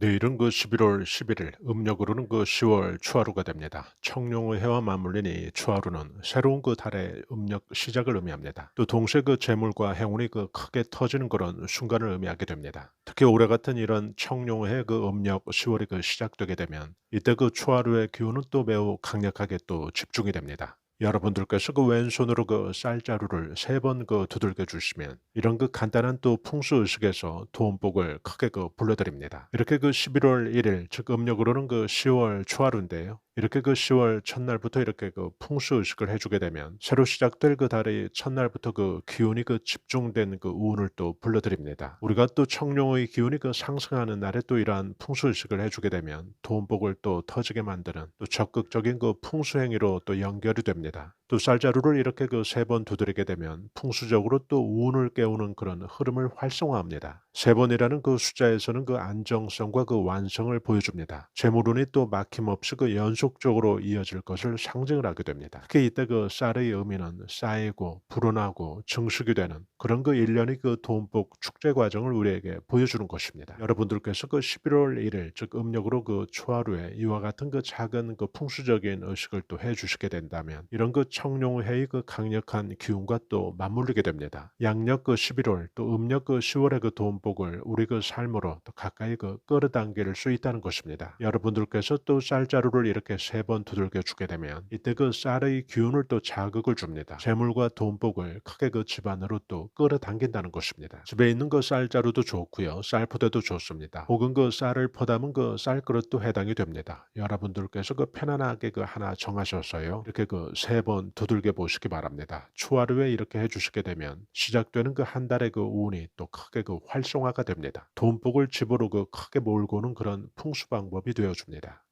내일은 그 11월 11일, 음력으로는 그 10월 추하루가 됩니다. 청룡의 해와 맞물리니 추하루는 새로운 그 달의 음력 시작을 의미합니다. 또 동시에 그 재물과 행운이 그 크게 터지는 그런 순간을 의미하게 됩니다. 특히 올해 같은 이런 청룡의 그 음력 10월이 그 시작되게 되면 이때 그 추하루의 기운은 또 매우 강력하게 또 집중이 됩니다. 여러분들께서 그 왼손으로 그 쌀자루를 세 번 그 두들겨 주시면 이런 그 간단한 또 풍수 의식에서 도움복을 크게 그 불러드립니다. 이렇게 그 11월 1일 즉 음력으로는 그 10월 초하루인데요. 이렇게 그 10월 첫날부터 이렇게 그 풍수 의식을 해주게 되면 새로 시작될 그 달의 첫날부터 그 기운이 그 집중된 그 운을 또 불러드립니다. 우리가 또 청룡의 기운이 그 상승하는 날에 또 이러한 풍수 의식을 해주게 되면 도움복을 또 터지게 만드는 또 적극적인 그 풍수 행위로 또 연결이 됩니다. 또 쌀자루를 이렇게 그 세 번 두드리게 되면 풍수적으로 또 운을 깨우는 그런 흐름을 활성화합니다. 세 번이라는 그 숫자에서는 그 안정성과 그 완성을 보여줍니다. 재물운이 또 막힘없이 그 연속적으로 이어질 것을 상징을 하게 됩니다. 특히 이때 그 쌀의 의미는 쌓이고 불어나고 증식이 되는 그런 그 일련의 그 돈복 축제 과정을 우리에게 보여주는 것입니다. 여러분들께서 그 11월 1일 즉 음력으로 그 초하루에 이와 같은 그 작은 그 풍수적인 의식을 또 해주시게 된다면 이런 그 청룡회의 그 강력한 기운과 또 맞물리게 됩니다. 양력 그 11월 또 음력 그 10월의 그 돈복을 우리 그 삶으로 또 가까이 그 끌어당길 수 있다는 것입니다. 여러분들께서 또 쌀자루를 이렇게 세 번 두들겨 주게 되면 이때 그 쌀의 기운을 또 자극을 줍니다. 재물과 돈복을 크게 그 집안으로 또 끌어당긴다는 것입니다. 집에 있는 그 쌀자루도 좋고요. 쌀포대도 좋습니다. 혹은 그 쌀을 퍼담은 그 쌀그릇도 해당이 됩니다. 여러분들께서 그 편안하게 그 하나 정하셔서요. 이렇게 그 세 번 두들겨 보시기 바랍니다. 초하루에 이렇게 해주시게 되면 시작되는 그 한 달의 그 운이 또 크게 그 활성화가 됩니다. 돈복을 집으로 그 크게 몰고 오는 그런 풍수 방법이 되어줍니다.